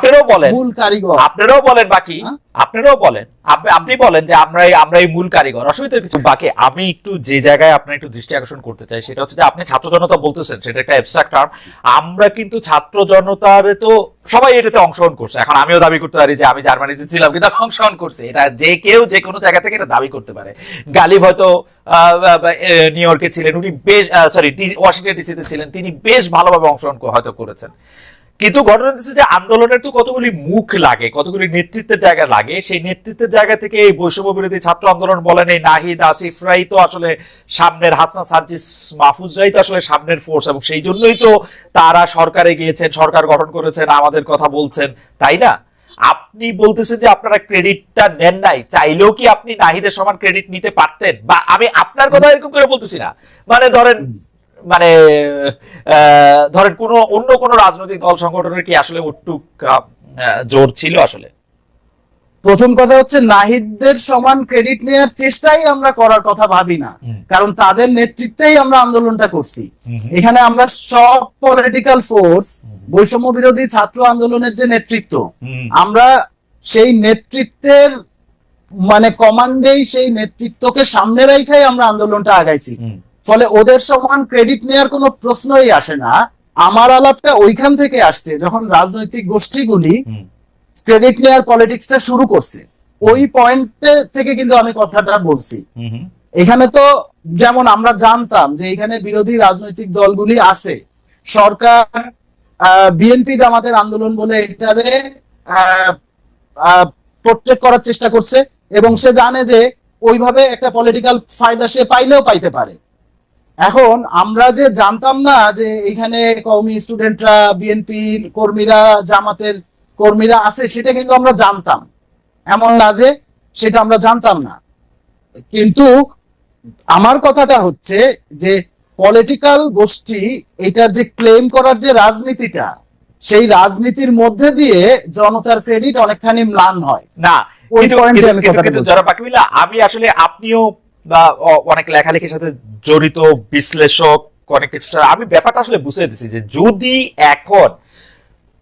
আপনারাও বলেন। মূল কারিগর। আপনারাও বলেন বাকি। হ্যাঁ? আপনারাও বলেন। আপনি- বলেন যে আমরা আমরা এই মূল কারিগর। অসুবিধা কিছু বাকি। আমি একটু যে জায়গায় আপনার একটু দৃষ্টি আকর্ষণ করতে চাই সেটা হচ্ছে যে আপনি ছাত্র জনতা বলতেছেন সেটা একটা অ্যাবস্ট্রাক্ট টার্ম আমরা কিন্তু ছাত্র জনতার তো সবাই এটাতে অংশগ্রহণ করছে। এখন আমিও দাবি করতে পারি যে আমি জার্মানিতে ছিলাম কিন্তু অংশগ্রহণ করছে। এটা যে কেউ যে কোনো জায়গা থেকে এটা দাবি করতে পারে। গালিব হয়তো নিউ ইয়র্কে ছিলেন উনি বেশ সরি ওয়াশিংটন ডিসিতে ছিলেন। তিনি বেশ ভালোভাবে অংশগ্রহণ হয়তো করেছেন। কিন্তু ঘটনা হচ্ছে যে আন্দোলনের তো কতগুলি মুখ লাগে, কতগুলি নেতৃত্বের জায়গা লাগে, সেই নেতৃত্বের জায়গা থেকে এই বৈষম্য বিরোধী ছাত্র আন্দোলন বলেন এই নাহিদ আসিফরাই তো আসলে সামনের হাসনা সার্জিস মাহফুজরাই তো আসলে সামনের ফোর্স এবং সেই জন্যই তো তারা সরকারে গিয়েছেন, সরকার গঠন করেছেন, আমাদের কথা বলছেন, তাই না? আপনি বলতেছেন যে আপনারা ক্রেডিটটা নেন নাই, চাইলেও কি আপনি নাহিদের সমান ক্রেডিট নিতে পারতেন? বা আমি আপনার কথা এরকম করে বলতেছি না। মানে ধরেন মানে ধরেন কোন অন্য কোন রাজনৈতিক দল সংগঠনের কি আসলে উট্টুক জোর ছিল আসলে? প্রথম কথা হচ্ছে নাহিদদের সমান ক্রেডিট নেওয়ার চেষ্টাই আমরা করার কথা ভাবি না। কারণ তাদের নেতৃত্বেই আমরা আন্দোলনটা করছি। এখানে আমরা সব পলিটিক্যাল ফোর্স বৈষম্য বিরোধী ছাত্র আন্দোলনের যে নেতৃত্ব আমরা সেই নেতৃত্বের মানে কমান্ডেই সেই নেতৃত্বকে সামনে রেখাই আমরা আন্দোলনটা আগাইছি। ফলে ওদের সমান ক্রেডিট নেওয়ার কোনো প্রশ্নই আসে না। আমার আলাপটা ওইখান থেকে আসছে যখন রাজনৈতিক গোষ্ঠীগুলি। ক্রেডিট নেওয়ার পলিটিক্সটা শুরু করছে। ওই পয়েন্ট থেকে কিন্তু আমি কথাটা বলছি। এখানে তো যেমন আমরা জানতাম যে এখানে বিরোধী রাজনৈতিক দলগুলি আছে। সরকার বিএনপি জামাতের আন্দোলন বলে এটারে প্রোটেক্ট করার চেষ্টা করছে এবং সে জানে যে ওইভাবে একটা পলিটিক্যাল ফায়দা সে পাইলেও পাইতে পারে। এখন আমরা যে জানতাম না যে এখানে কওমি স্টুডেন্টরা বিএনপি কর্মীরা জামাতের কর্মীরা আছে সেটা কিন্তু আমরা জানতাম। এমন না যে সেটা আমরা জানতাম না। কিন্তু আমার কথাটা হচ্ছে যে পলিটিক্যাল গোষ্ঠী এটার যে ক্লেম করার যে রাজনীতিটা সেই রাজনীতির মধ্যে দিয়ে জনতার ক্রেডিট অনেকখানি ম্লান হয়। না আমি আসলে আপনিও বা অনেক লেখালেখির সাথে জড়িত বিশ্লেষক অনেক কিছু আমি ব্যাপারটা আসলে বুঝে দিচ্ছি যে যদি এখন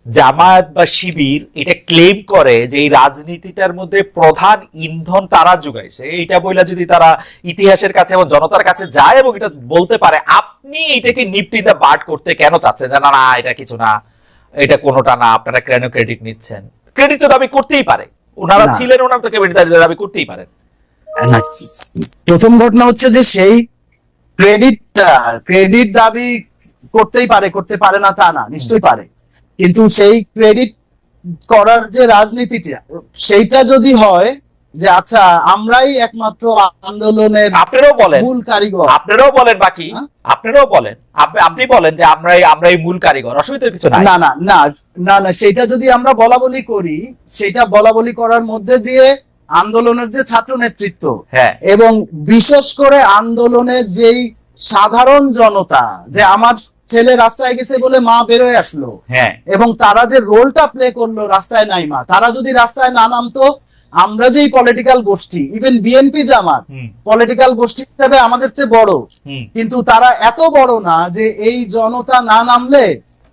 জামায়াত বা শিবির এটা ক্লেম করে যে এই রাজনীতিটার মধ্যে প্রধান ইন্ধন তারা যোগাইছে এইটা বইলা যদি তারা ইতিহাসের কাছে এবং জনতার কাছে যায় এবং এটা বলতে পারে আপনি এটাকে নিপটি দা বাট করতে কেন চাচ্ছেন? না না এটা কিছু না এটা কোনোটা না আপনারা কেন ক্রেডিট নিচ্ছেন? ক্রেডিট তো দাবি করতেই পারে। ওনারা ছিলেন ওনারা তো ক্রেডিট দাবি করতেই পারেন। প্রথম ঘটনা হচ্ছে যে সেই ক্রেডিটটা ক্রেডিট দাবি করতেই পারে করতে পারে না তা না নিশ্চয়ই পারে। কিন্তু সেই ক্রেডিট করার যে রাজনীতিটা সেইটা যদি হয় যে আচ্ছা আমরাই একমাত্র আন্দোলনের আপনারাও বলেন। মূল কারিগর। আপনারাও বলেন বাকি। হ্যাঁ? আপনারাও বলেন। আপনি- বলেন যে আমরাই আমরাই মূল কারিগর। অসুবিধার কিছু না না না না না সেটা যদি আমরা বলা বলি করি সেটা বলা বলি করার মধ্যে দিয়ে আন্দোলনের যে ছাত্র নেতৃত্ব হ্যাঁ। এবং বিশেষ করে আন্দোলনের যেই সাধারণ জনতা যে আমার ছেলে রাস্তায় গেছে বলে মা বেরোয় আসলো হ্যাঁ। এবং তারা যে রোলটা প্লে করল রাস্তায় নাই মা তারা যদি রাস্তায় না নামতো আমরা যেই পলিটিক্যাল গোষ্ঠী ইভেন বিএনপি জামাত পলিটিক্যাল গোষ্ঠী হিসেবে আমাদের চেয়ে বড়। কিন্তু তারা এত বড় না যে এই জনতা না নামলে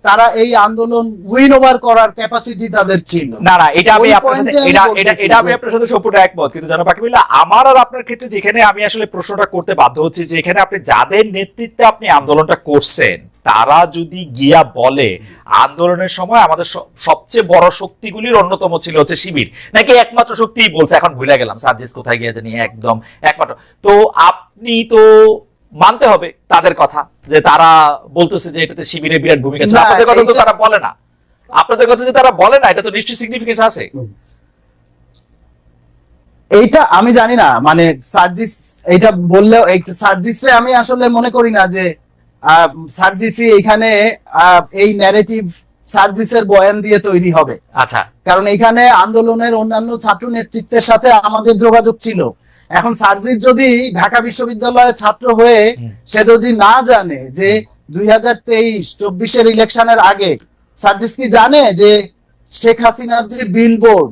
তারা এই আন্দোলন উইন ওভার করার ক্যাপাসিটি তাদের ছিল। না না এটা আমি আপনার সাথে এটা এটা এটা আমি আপনার সাথে সম্পূর্ণ একমত কিন্তু জানা বাকি বললে আমার আর আপনার ক্ষেত্রে যেখানে আমি আসলে প্রশ্নটা করতে বাধ্য হচ্ছি যে এখানে আপনি যাদের নেতৃত্বে আপনি আন্দোলনটা করছেন তারা যদি গিয়া বলে আন্দোলনের সময় আমাদের সবচেয়ে বড় শক্তিগুলির অন্যতম ছিল হচ্ছে শিবির। নাকি একমাত্র শক্তিই বলছে এখন ভুলে গেলাম সার্জিস কোথায় গিয়ে জানি একদম একমাত্র। তো আপনি তো মানতে হবে তাদের কথা। যে তারা বলতেছে যে এটাতে শিবিরের বিরাট ভূমিকা ছিল আপনাদের কথা তো তারা বলে না। আপনাদের কথা যে তারা বলে না এটা তো নিশ্চয়ই সিগনিফিকেন্স আছে। এইটা আমি জানি না মানে সার্জিস এইটা বললেও সার্জিসে আমি আসলে মনে করি না যে আহ, সার্জিসই এখানে এই ন্যারেটিভ সার্জিসের বয়ান দিয়ে তৈরি হবে। আচ্ছা। কারণ এখানে আন্দোলনের অন্যান্য ছাত্র নেতৃত্বের সাথে আমাদের যোগাযোগ ছিল। এখন সার্জিস যদি ঢাকা বিশ্ববিদ্যালয়ের ছাত্র হয়ে সে যদি না জানে যে দুই হাজার তেইশ চব্বিশের ইলেকশনের আগে সার্জিস কি জানে যে শেখ হাসিনার যে বিলবোর্ড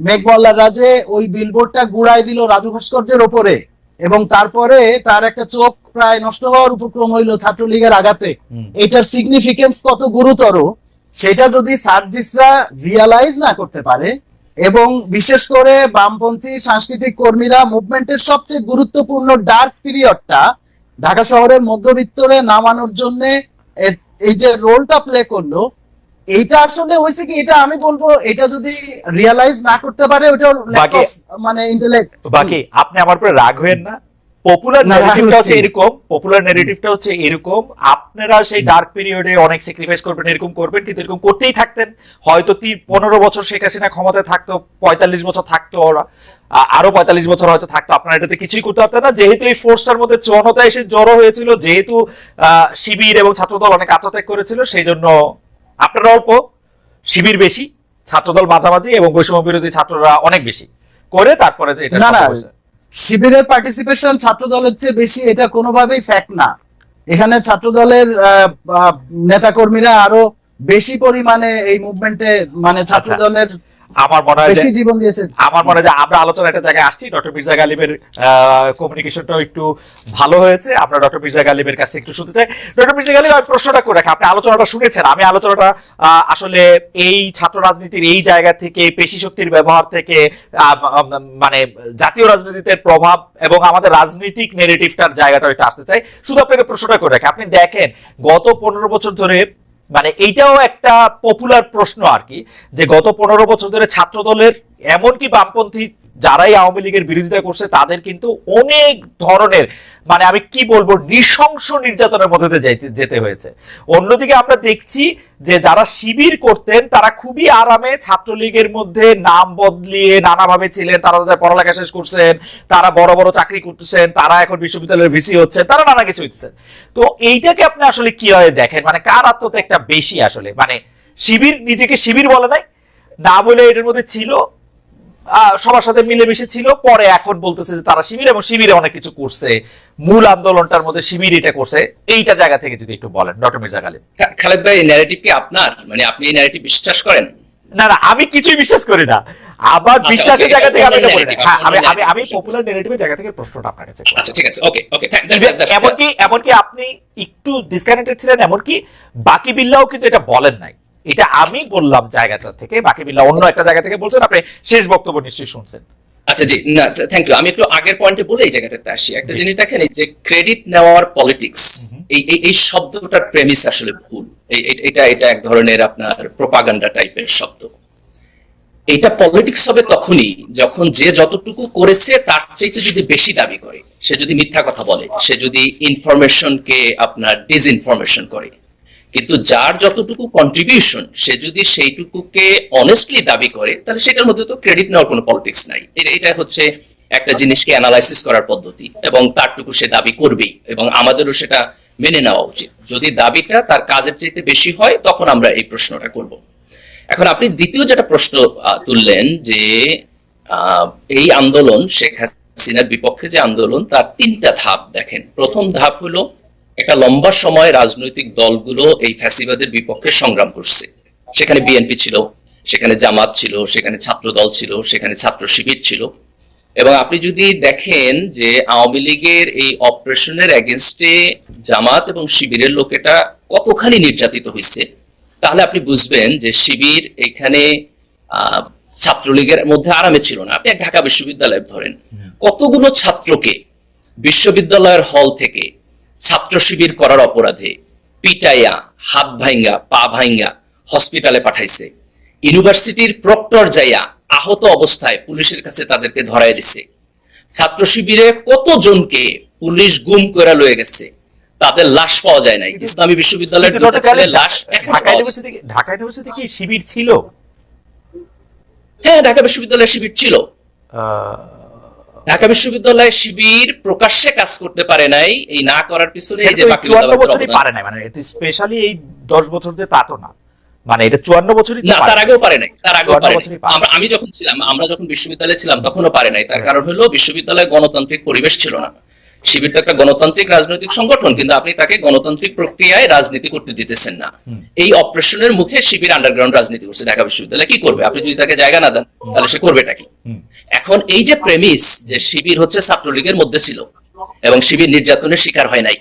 মেঘমল্লার রাজে ওই বিলবোর্ডটা গুড়াই দিল রাজু ভাস্কর্যের ওপরে এবং তারপরে তার একটা চোখ প্রায় নষ্ট হওয়ার উপক্রম হইল ছাত্রলীগের আঘাতে। এটার সিগনিফিকেন্স কত গুরুতর সেটা যদি সার্জিসরা রিয়ালাইজ না করতে পারে এবং বিশেষ করে বামপন্থী সাংস্কৃতিক কর্মীরা মুভমেন্টের সবচেয়ে গুরুত্বপূর্ণ ডার্ক পিরিয়ডটা ঢাকা শহরের মধ্যবিত্তরে নামানোর জন্য এই যে রোলটা প্লে করল এইটা আসলে হয়েছে কি এটা আমি বলব এটা যদি রিয়ালাইজ না করতে পারে ওটা মানে ইন্টেলেক্ট বাকি আপনি আমার উপরে রাগ হয়েন না। পপুলার না, রাগ নেগেটিভটা হচ্ছে। এরকম পপুলার নেগেটিভটা হচ্ছে এরকম। আপনারা সেই ডার্ক পিরিয়ডে অনেক স্যাক্রিফাইস করবেন এরকম করবেন কিন্তু এরকম করতেই থাকতেন। হয়তো পনেরো বছর শেখ হাসিনা ক্ষমতায় থাকতো পঁয়তাল্লিশ বছর থাকতো ওরা। আরও পঁয়তাল্লিশ বছর হয়তো থাকতো। আপনারা এটাতে কিছুই করতে পারতেন না। যেহেতু এই ফোর্সটার মধ্যে চুয়ান্নতা এসে জড়ো হয়েছিল যেহেতু আহ, শিবির এবং ছাত্রদল অনেক আত্মত্যাগ করেছিল সেই জন্য আপনারা অল্প শিবির বেশি ছাত্রদল মাঝামাঝি এবং বৈষম্য বিরোধী ছাত্ররা অনেক বেশি করে তারপরে এটা না। শিবিরের পার্টিসিপেশন ছাত্র দলের চেয়ে বেশি এটা কোনোভাবেই ফ্যাক্ট না এখানে ছাত্র দলের নেতা কর্মীরা আরও বেশি পরিমাণে এই মুভমেন্টে মানে ছাত্র আচ্ছা। দলের আমার মনে হয় বেশি জীবন দিয়েছে। আমার মনে হয় যে আমরা আলোচনা একটা জায়গায় আসছি। ডক্টর মির্জা গালিবের কমিউনিকেশনটাও একটু ভালো হয়েছে। আমরা ডক্টর মির্জা গালিবের কাছে একটু শুনতে চাই। ডক্টর মির্জা গালিব আমি প্রশ্নটা করে রাখি। আপনি আলোচনাটা শুনেছেন। আমি আলোচনাটা আসলে এই ছাত্র রাজনীতির এই জায়গা থেকে পেশি শক্তির ব্যবহার থেকে মানে জাতীয় রাজনীতিতে প্রভাব এবং আমাদের রাজনৈতিক নেগেটিভটার জায়গাটা একটু আসতে চাই। শুধু আপনাকে প্রশ্নটা করে রাখি। আপনি দেখেন গত পনেরো বছর ধরে মানে এইটাও একটা পপুলার প্রশ্ন আর কি, যে গত পনেরো বছর ধরে ছাত্রদলের এমনকি বামপন্থী যারাই আওয়ামী লীগের বিরোধিতা করছে, তাদের কিন্তু অনেক ধরনের মানে আমি কি বলব, নৃশংস নির্যাতনের মধ্যে যেতে হয়েছে। অন্যদিকে আমরা দেখছি যে যারা শিবির করতেন, তারা খুবই আরামে ছাত্রলীগের মধ্যে নাম বদলিয়ে নানাভাবে ছিলেন, তারা তাদের পড়ালেখা শেষ করছেন, তারা বড় বড় চাকরি করতেছেন, তারা এখন বিশ্ববিদ্যালয়ের ভিসি হচ্ছে, তারা নানা কিছু হইতেছেন। তো এইটাকে আপনি আসলে কীভাবে দেখেন? মানে কার আত্মত্যাগটা বেশি আসলে? মানে শিবির, নিজেকে শিবির বলে নাই? না বলে এটার মধ্যে ছিল সবার সাথে মিলেমিশে ছিল। পরে এখন বলতেছে যে তারা শিবির এবং শিবিরে অনেক কিছু করছে। মূল আন্দোলনটার মধ্যে শিবির এটা করছে। এইটা জায়গা থেকে যদি একটু বলেন ডক্টর মির্জা গালিব খা- খালেদ ভাই ন্যারেটিভ কি আপনার? মানে আপনি এই ন্যারেটিভ বিশ্বাস করেন? না না আমি কিছুই বিশ্বাস করি না। আমার আচ্ছা, বিশ্বাসের জায়গা থেকে আমি বলি হ্যাঁ, আমি আমি আমি পপুলার নেগেটিভের জায়গা থেকে প্রশ্নটা আপনার কাছে আচ্ছা ঠিক আছে ওকে ওকে এমনকি এমনকি আপনি একটু ডিসকানেক্টেড ছিলেন এমনকি বাকি বিল্লাও কিন্তু এটা বলেন নাই। এটা আমি বললাম জায়গাটা থেকে বাকি বিল্লা অন্য একটা জায়গা থেকে বলছেন আপনি শেষ বক্তব্য নিশ্চয়ই শুনছেন। আচ্ছা জি না থ্যাংক ইউ আমি একটু আগের পয়েন্টে বলে এই জায়গাটাতে আসি। একটা জিনিস দেখেন এই যে ক্রেডিট নেওয়ার পলিটিক্স এই এই- শব্দটার প্রেমিস আসলে ভুল। এটা এটা এক ধরনের আপনার প্রোপাগান্ডা টাইপের শব্দ। এটা পলিটিক্স হবে তখনই যখন যে যতটুকু করেছে তার চাইতে যদি বেশি দাবি করে সে যদি মিথ্যা কথা বলে সে যদি ইনফরমেশনকে আপনার ডিসইনফরমেশন করে কিন্তু যার যতটুকু কন্ট্রিবিউশন সে যদি সেইটুকুকে অনেস্টলি দাবি করে, তাহলে সেটার মধ্যে তো ক্রেডিট নেওয়ার কোনো পলিটিক্স নাই। এটা- হচ্ছে একটা জিনিসকে অ্যানালাইসিস করার পদ্ধতি, এবং তারটুকু সে দাবি করবেই, এবং আমাদেরও সেটা মেনে নেওয়া উচিত। যদি দাবিটা তার কাজের চাইতে বেশি হয়, তখন আমরা এই প্রশ্নটা করব। এখন আপনি দ্বিতীয় যেটা প্রশ্ন তুললেন যে এই আন্দোলন, শেখ হাসিনার বিপক্ষে যে আন্দোলন, তার তিনটা ধাপ দেখেন। প্রথম ধাপ হলো একটা লম্বা সময় রাজনৈতিক দলগুলো এই ফ্যাসিবাদের বিপক্ষে সংগ্রাম করছে। সেখানে বিএনপি ছিল সেখানে জামাত ছিল সেখানে ছাত্র দল ছিল সেখানে ছাত্র শিবির ছিল। এবং আপনি যদি দেখেন যে আওয়ামী লীগের এই অপারেশনের এগেনস্টে জামাত এবং শিবিরের লোকেটা কতখানি নির্যাতিত হয়েছে তাহলে আপনি বুঝবেন যে শিবির এখানে আহ, ছাত্রলীগের মধ্যে আরামে ছিল না। আপনি এক ঢাকা বিশ্ববিদ্যালয় ধরেন কতগুলো ছাত্রকে বিশ্ববিদ্যালয়ের হল থেকে ছাত্র শিবির করার অপরাধে পিটাইয়া হাত ভাঙ্গা পা ভাঙ্গা হসপিটালে পাঠাইছে। ইউনিভার্সিটির প্রক্টর যাইয়া আহত অবস্থায় পুলিশের কাছে তাদেরকে ধরাই দিছে। ছাত্র শিবিরে কতজনকে পুলিশ গুম করে লয়ে গেছে তাদের লাশ পাওয়া যায় নাই। ইসলামী বিশ্ববিদ্যালয়ের লাশ ঢাকা ইউনিভার্সিটি কি শিবির ছিল? হ্যাঁ ঢাকা বিশ্ববিদ্যালয়ের শিবির ছিল। আহ, ঢাকা বিশ্ববিদ্যালয়ে শিবির প্রকাশ্যে কাজ করতে পারে নাই এই না করার পিছনে এই যে বাকি বছরই পারে নাই মানে এটা স্পেশালি এই দশ বছর দিয়ে তা তো না। মানে এটা চুয়ান্ন বছরই না তার আগেও পারে নাই তার আগেও পারে। আমরা আমি যখন ছিলাম আমরা যখন বিশ্ববিদ্যালয়ে ছিলাম তখনও পারে নাই। তার কারণ হলো বিশ্ববিদ্যালয়ে গণতান্ত্রিক পরিবেশ ছিল না। শিবির তো একটা গণতান্ত্রিক রাজনৈতিক সংগঠন কিন্তু আপনি তাকে গণতান্ত্রিক প্রক্রিয়ায় রাজনীতি করতে দিতেছেন না। এই অপারেশনের মুখে শিবির আন্ডারগ্রাউন্ড রাজনীতি করছে ঢাকা বিশ্ববিদ্যালয়ে। কি করবে? আপনি যদি তাকে জায়গা না দেন তাহলে সে করবেটা কি? এখন এই যে প্রেমিস যে শিবির হচ্ছে ছাত্রলীগের মধ্যে ছিল এবং শিবির নির্যাতনের শিকার হয় নাই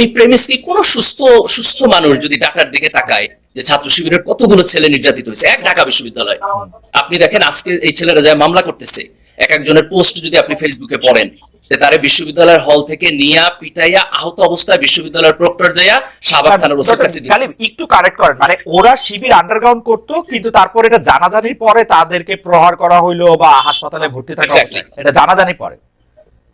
এই প্রেমিস কি কোন সুস্থ সুস্থ মানুষ যদি ডাটার দিকে তাকায় যে ছাত্র শিবিরের কতগুলো ছেলে নির্যাতিত হয়েছে? এক ঢাকা বিশ্ববিদ্যালয়। আপনি দেখেন আজকে এই ছেলেরা যায় মামলা করতেছে এক একজনের পোস্ট যদি আপনি ফেসবুকে পড়েন যে তারা বিশ্ববিদ্যালয়ের হল থেকে নিয়া পিটাইয়া আহত অবস্থায় বিশ্ববিদ্যালয়ের প্রক্টর যাইয়া শাহবাগ থানার ওসির কাছে একটু কারেক্ট করেন। মানে ওরা শিবির আন্ডারগ্রাউন্ড করতো কিন্তু তারপর এটা জানাজানির পরে তাদেরকে প্রহার করা হইল বা হাসপাতালে ভর্তি থাকা এটা জানাজানি পরে।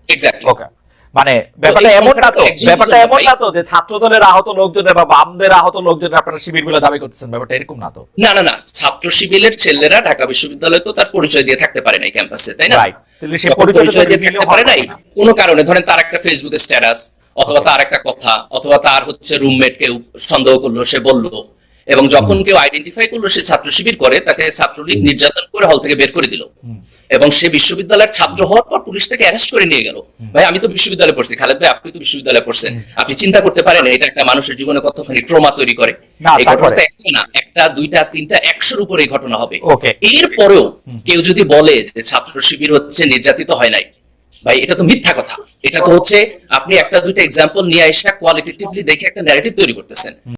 এক্স্যাক্টলি ওকে মানে ব্যাপারটা এমন না তো ব্যাপারটা এমন না তো যে ছাত্র দলের আহত লোকজনের বা বামদের আহত লোকজনের আপনারা শিবির বলে দাবি করতেছেন ব্যাপারটা এরকম না তো। না না না ছাত্র শিবিরের ছেলেরা ঢাকা বিশ্ববিদ্যালয়ে তো তার পরিচয় দিয়ে থাকতে পারে নাই ক্যাম্পাসে তাই না? তাহলে পরিচয়টা পারে নাই কোনো কারণে ধরেন তার একটা ফেসবুকে স্ট্যাটাস অথবা তার একটা কথা অথবা তার হচ্ছে রুমমেট কেউ সন্দেহ করল সে বলল এবং যখন কেউ আইডেন্টিফাই করল সে ছাত্র শিবির করে তাকে ছাত্রলীগ নির্যাতন করে হল থেকে বের করে দিল। এবং সে বিশ্ববিদ্যালয়ের ছাত্র হওয়ার পর পুলিশ তাকে অ্যারেস্ট করে নিয়ে গেল। ভাই আমি তো বিশ্ববিদ্যালয়ে পড়ছি। খালেদ ভাই আপনি তো বিশ্ববিদ্যালয়ে পড়ছেন। আপনি চিন্তা করতে পারেন এটা একটা মানুষের জীবনে কতখানি ট্রমা তৈরি করে। না, এই? একটা না একটা দুইটা তিনটা একশোর উপরে এই ঘটনা হবে। এরপরেও কেউ যদি বলে যে ছাত্র শিবির হচ্ছে নির্যাতিত হয় নাই ভাই এটা তো মিথ্যা কথা। এটা তো হচ্ছে আপনি একটা দুইটা এক্সাম্পল নিয়ে এসে কোয়ালিটেটিভলি দেখে একটা ন্যারেটিভ তৈরি করতেছেন।